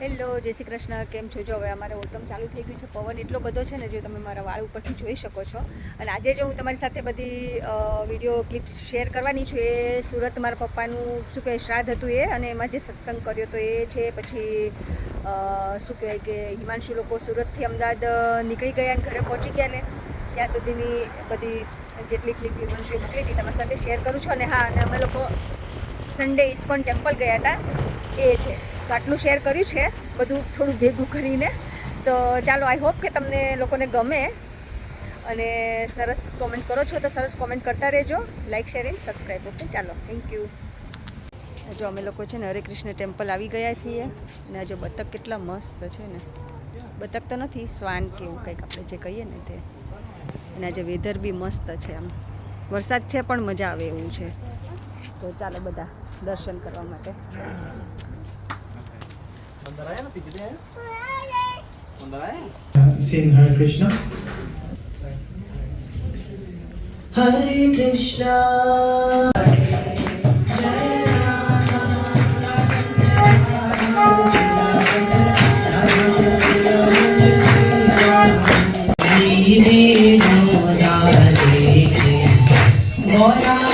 Hello જય શ્રી કૃષ્ણ. કેમ છો? જો હવે અમારે ઓટમ ચાલુ થઈ ગયું છે, પવન એટલો બધો છે ને, જો તમે મારા વાળ ઉપરથી જોઈ શકો છો. અને આજે જો હું તમારી સાથે બધી વીડિયો ક્લિપ્સ શેર કરવાની છું, એ સુરત મારા પપ્પાનું શું કહેવાય, શ્રાદ્ધ હતું એ, અને એમાં જે સત્સંગ કર્યો તો એ છે, પછી શું કહેવાય કે, હિમાંશુ લોકો સુરતથી અમદાવાદ નીકળી ગયા અને ઘરે પહોંચી ગયા ને, ત્યાં સુધીની બધી જેટલી ક્લિપ હિમાંશુએ મોકલી હતી, તમારી સાથે શેર કરું છું. અને હા, અને અમે લોકો સન્ડે ઇસ્કોન ટેમ્પલ ગયા હતા, એ છે. તો આટલું શેર કર્યું છે, બધું થોડું ભેગું કરીને. તો ચાલો આઈ હોપ કે તમને લોકોને ગમે અને સરસ કોમેન્ટ કરો છો તો સરસ કોમેન્ટ કરતા રહેજો. Like share and subscribe okay ચાલો થેન્ક યુ જો અમે લોકો છે ને હરે કૃષ્ણ ટેમ્પલ આવી ગયા છીએ ને જો બતક કેટલા મસ્ત છે ને. બતક તો નથી, શ્વાન કે એવું કંઈક આપણે જે કહીએ ને તે. અને આજે વેધર બી મસ્ત છે આમ. વરસાદ છે પણ મજા આવે એવું છે. તો ચાલો બધા દર્શન કરવા માટે. Sing Hare Krishna. Hare Krishna. સાચી વાત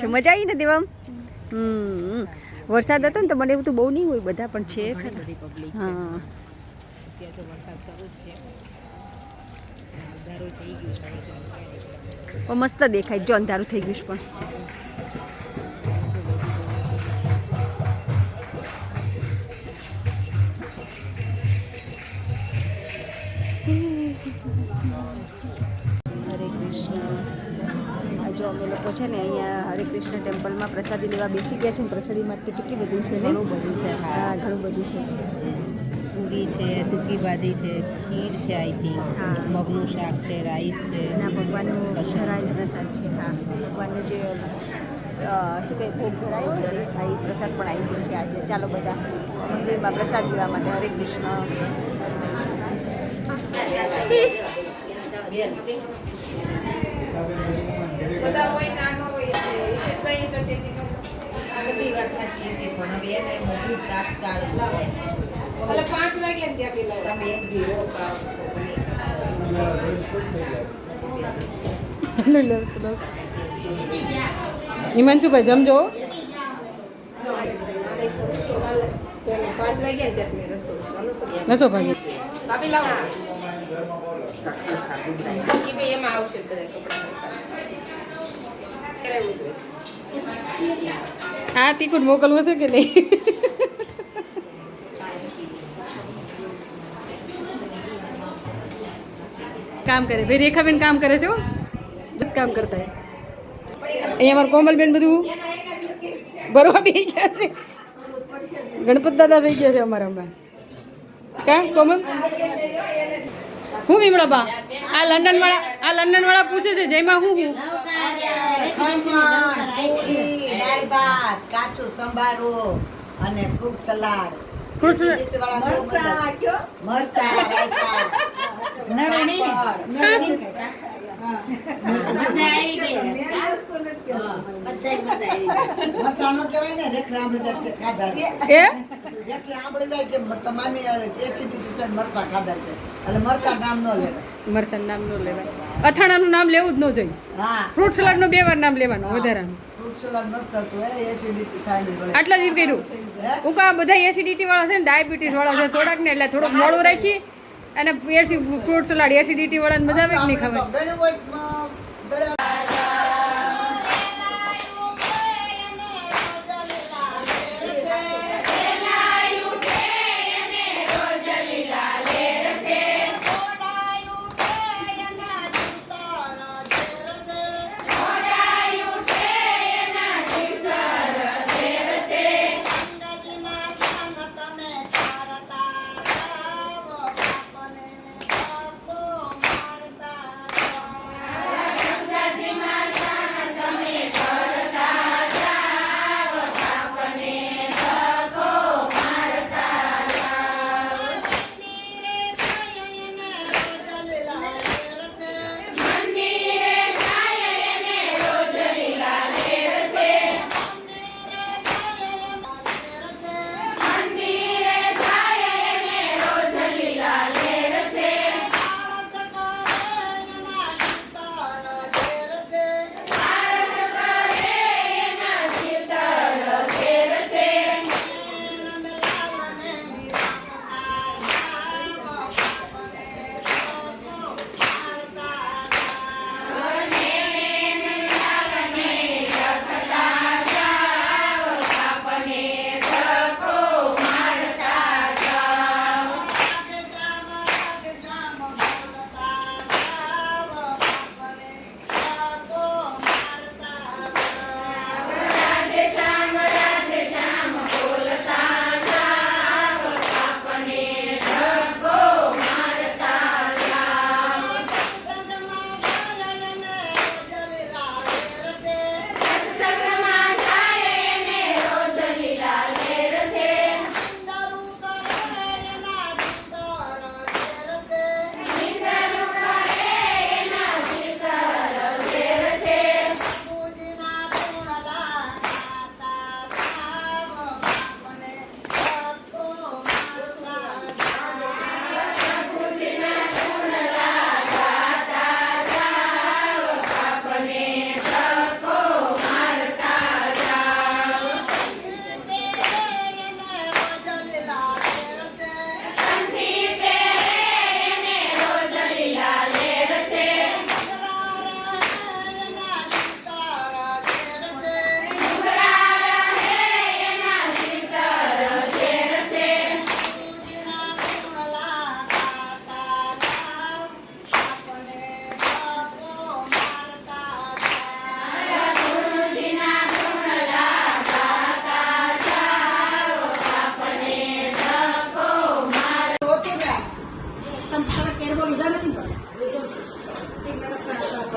છે? મજા આવી ને દેવામ? હમ વરસાદ હતો ને તો મને એવું તો બહુ નહીં હોય બધા પણ છે હા. મસ્ત દેખાય જો અંધારું થઈ ગયું છે પણ. લોકો છે ને અહીંયા હરે કૃષ્ણ ટેમ્પલમાં પ્રસાદી લેવા બેસી ગયા છે પ્રસાદીમાં તો કેટલી બધી છે ને? ઘણું બધું છે હા. ઘણું બધું છે. પૂરી છે સૂકી ભાજી છે ખીર છે આઈ થિંક હા. મગનું શાક છે રાઈસ છે. ના ભગવાનનું પ્રસાદ છે. પ્રસાદ છે હા. ભગવાનનું જે શું કહે ભોગ ને આ પ્રસાદ પણ આવી ગયો છે આજે. ચાલો બધા મંદિરમાં પ્રસાદ લેવા માટે હરે કૃષ્ણ. બધા હોય નાનો હોય હિતેશભાઈ તો કે કે આ બધી વાત સાચી છે પણ હવે એને મોટું તાત્કાળ છે. એટલે પાંચ વાગ્યા ત્યાં પેલા તમે એક દી રોકાવ હિમાંશુભાઈ જમજો પાંચ વાગ્યા ત્યાં રસોઈ ચાલુ ભાઈ કાપી લાવો. કે ભાઈ એમાં આવશે બધા કપડાં. આ ટિકિટ મોકલવું છે કે નહીં? કામ કરે. ભાઈ, રેખાબેન કામ કરે છે બધું કામ કરતા અહીંયા અમારા કોમલબેન બધું બરોબર બી ગયા છે. ગણપત દાદા થઈ ગયા છે અમારા હમણાં. કા, કોમલ? હું વિમળા બા? આ લંડન વાળા આ લંડન વાળા પૂછે છે, જેમાં હું હું? કાચું સંભારો અને ફ્રૂટ સલાડ મજા. કહેવાય ને ખાધા. એ? જાય કે ખાધા છે. એટલે મરચાં નામ ન લેવાય. મરસાનું નામ ન લેવાય. અથાણાનું નામ લેવું જ ન જોઈએ. હા. ફ્રૂટ સલાડનું બે વાર નામ લેવાનું વધારાનું. આટલા જ કર્યું. હું? કા બધા એસિડિટી વાળા છે ને ડાયાબિટીસ વાળા છે થોડાક ને એટલે થોડુંક મોડું રાખી અને એસી ફ્રૂટ સલાડ એસિડિટી વાળાને મજા આવે કે નહીં આપણે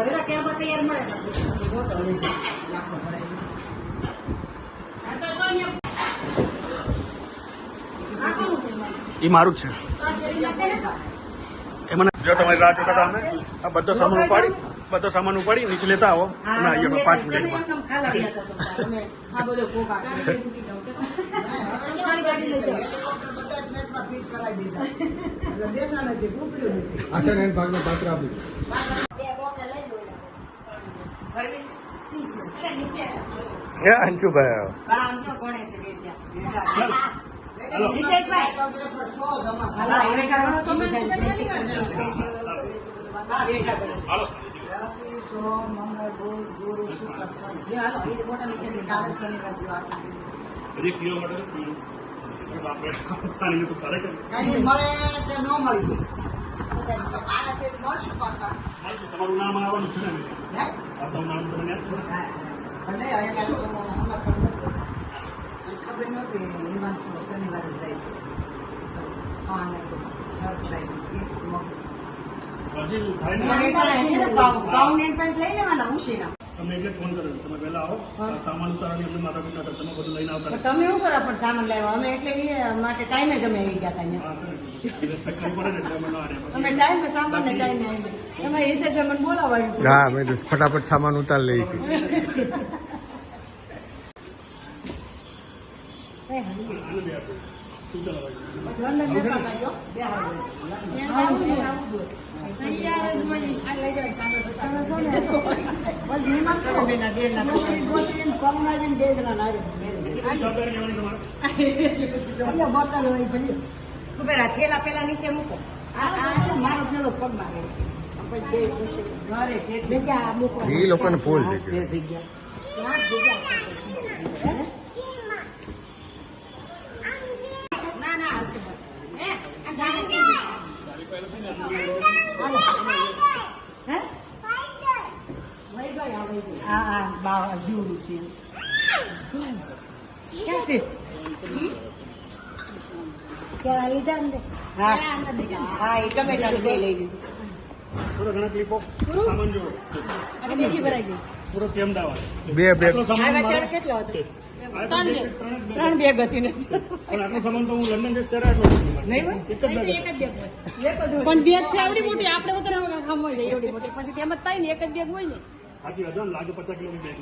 સવેરા કેરમાં તૈયાર મળે લાખો પડે એ મારું જ છે. મને જો તમારી રાહ જોતા હતા આ બધો સામાન ઉપાડી બધો સામાન ઉપાડી નીચે લેતા આવો. અને આવીએ પાંચ મિનિટમાં આશા નારાયણ ભાગના પાત્ર આપ્યું અંશુભાઈ રવિ, સોમ, મંગળ, બુધ, ગુરુ, શુક્ર, શનિ. એક કિલોમીટર મળે કે ન મળી. તમારું નામ આવવાનું છે ને હે? આ તમારું નામ તમે યાદ છો ને? ભલે અહીંયા તો હમણાં ખબર નથી. હિમાંશુ શનિવારે જાય છે. હા ને. તો સરપ્રાઈઝ એક મગ હજી થાય ને તમને એટલે ફોન કર્યો. તમે પહેલા આવો. સામાન ઉતારવાની અમને માતા પિતા તમે બધું લઈને આવતા. તમે શું કરો? પણ સામાન લાવ્યો અમે એટલે એ માટે ટાઈમે જ અમે આવી ગયા હતા રિસ્પેક્ટ ને. કરવી પડે ને એટલે અમે ના અમે ટાઈમે સામાન ને ટાઈમે આવી અમે એ જ અમને બોલાવાયું હા મેં ફટાફટ સામાન ઉતાર લઈ લેતા જાજો બે ગોતીને પગલાવીને બે જણા થેલા પેલા નીચે મૂકો મારો પેલો પગ મારે એ લોકોને ફૂલ. ના ના હાલશે બસ. હે? આ Quer કઈ Quer aí, હે? Ah, aí, também બે લઈ લીધું. થોડા ઘણા ક્લિપો સામાન જો અને બીજી ભરાઈ ગઈ. સુરતથી અમદાવાદ. બે બે. કેટલો હતો? ત્રણ બેગ હતી ને પણ આટલો સામાન તો હું લંડન જઈશ ત્યારે આટલો નહીં એક જ બેગ પણ બેગ છે આવડી મોટી આપણે વધારે ખામ હોય જાય એવડી મોટી. પછી તેમ જ થાય ને એક જ બેગ હોય ને. સાચી વાત લાગે પચાસ બેગ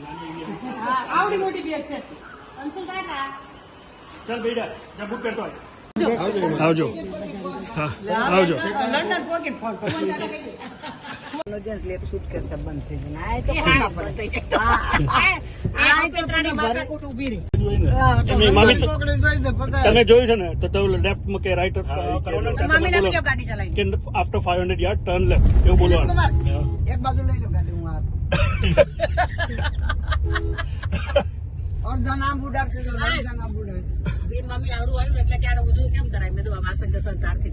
આવડી મોટી બેગ છે. ચાલ બેટા જા બુક કરતો આવજો. આવજો. લંડન ફોન કરશું તમે જોયું છે ને? તો તમે લેફ્ટ કે રાઈટ કરવાનું ગાડી ચલાવી કે આફ્ટર 500 યાર્ડ ટર્ન લેફ્ટ એવું બોલવાનું. એક બાજુ લઈ લો ગાડી હું બુડાર કીધો અડધા નામ બુડાર મમ્મી આવડું આવ્યું એટલે ક્યારે ઉજવું કેમ કરાય? મેં આ સંઘ સંતારથી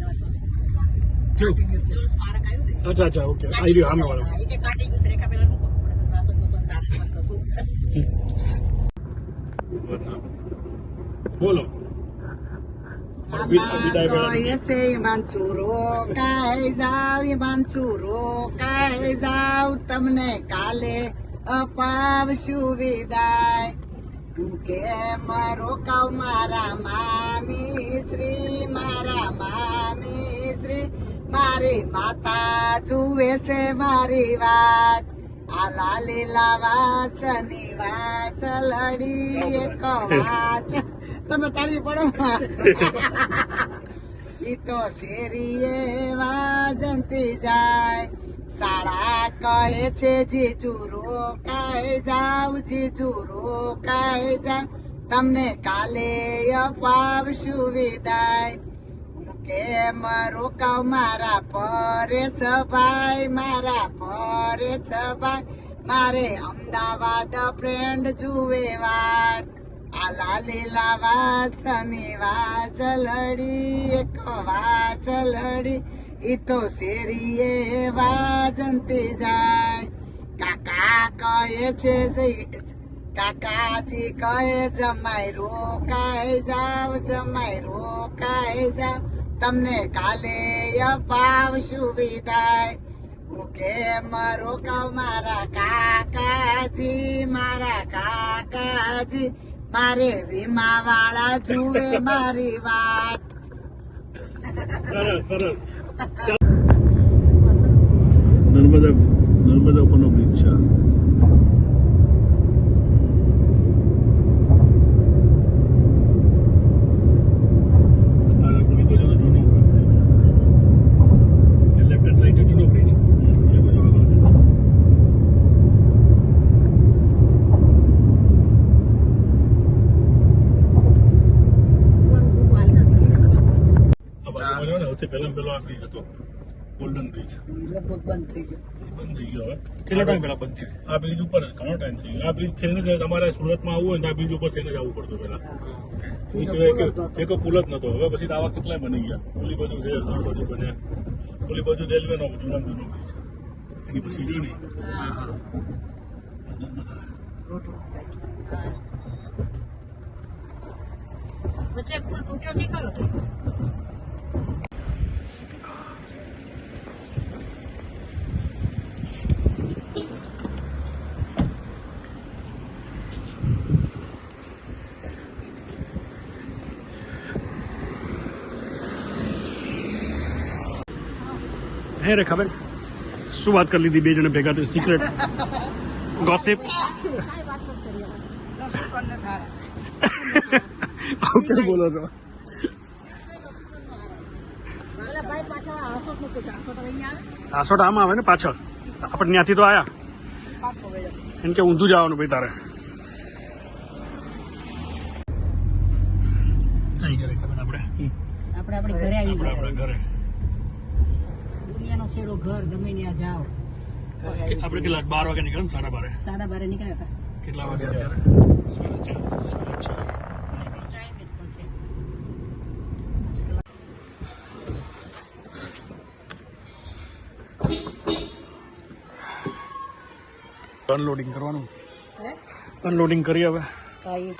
સ્મારક આવ્યું ને. અચ્છા અચ્છા ઓકે. આવી રહ્યો સામે વાળો એ કે કાઢી ગયું રેખા પેલા મૂકો પડે વાસણ જસન તારથી કશું બોલો. વિદ- વિદાય પહેલા એસે માનસુરો કાય જાવ માનસુરો કાય જાવ તમને કાલે અપાવશું વિદાય. તું મારો કાવ મારા મામી શ્રી, મારા મામી શ્રી, મારી માતા જુએ છે મારી વાટ આલા લીલા લાવા શની વાસ લડી એક વાત. તમે તાળી પડો. ઈ તો શેરીએ વાજંતી જાય. શાળા કહે છે જીજુ રોકાય જાવ જીજુ રોકાય જાવ. તમને કાલે અપાવશું વિદાય. કેમ રોકાવ મારા પરે સભાઈ મારા પરે સભાઈ મારે અમદાવાદ ફ્રેન્ડ જુએ વાટ આ લાલી લાવા સની વાચલડી એક વાચલડી ઈ તો શેરીએ વાજંતી જાય. કાકા કહે છે કાકાજી કહે, જમાઈ રોકાય જાવ, જમાઈ રોકાય જાવ. તમને કાલે અપાવશું વિદાય હું કેમ રોકાવ મારા કાકાજી મારા કાકાજી? મારે વીમા વાળા જુએ, મારી વાત. સરસ સરસ. નર્મદા નર્મદા ઉપરનો બ્રિજ છે આ. આ પેલી બાજુનો જૂનો બ્રિજ છે. લેફ્ટ હેન્ડ સાઈડ છે જૂનો બ્રિજ એ બાજુ આગળ છે. આ પહેલા પહેલો આ બ્રિજ હતો. ગોલ્ડન બ્રિજ લગભગ બંધ થઈ ગયો. બંધ થઈ ગયો હવે. કેટલો ટાઈમ પહેલા બંધ થયો? આ બ્રિજ ઉપર જ ઘણો ટાઈમ થઈ ગયો. આ બ્રિજ થઈને જ તમારે સુરતમાં આવવું હોય ને તો આ બ્રિજ ઉપર થઈને જ આવવું પડતું પેલા એ સિવાય એક પુલ જ નતો હવે પછી આવા કેટલાય બની ગયા. ઓલી બાજુ છે ઘણા બાજુ બન્યા. ઓલી બાજુ રેલવે નો જૂના જૂનો બ્રિજ એની પછી જો નહીં વચ્ચે પુલ તૂટ્યો નીકળ્યો તો? હે રે ખબર? શું વાત કરી લીધી? બે જણે ભેગા થઈ સિક્રેટ ગોસિપ આવું કેમ બોલો છો? આસોટ આમાં આવે ને પાછળ? આપણે ત્યાંથી તો આયા. એમ કે ઊંધું જવાનું ભાઈ તારે. આપણે? આપણે આપણે ઘરે આવી ગયા. ઘરે. દુનિયાનો છેડો ઘર ગમે ત્યાં જાઓ. આપણે કેટલા બાર વાગે નીકળ્યા સાડા બારે. સાડા બારે નીકળ્યા હતા. કેટલા વાગે સાડા ચાર. સાડા ચાર. અનલોડિંગ કરવાનું? હે? અનલોડિંગ કરી હવે. કાંઈ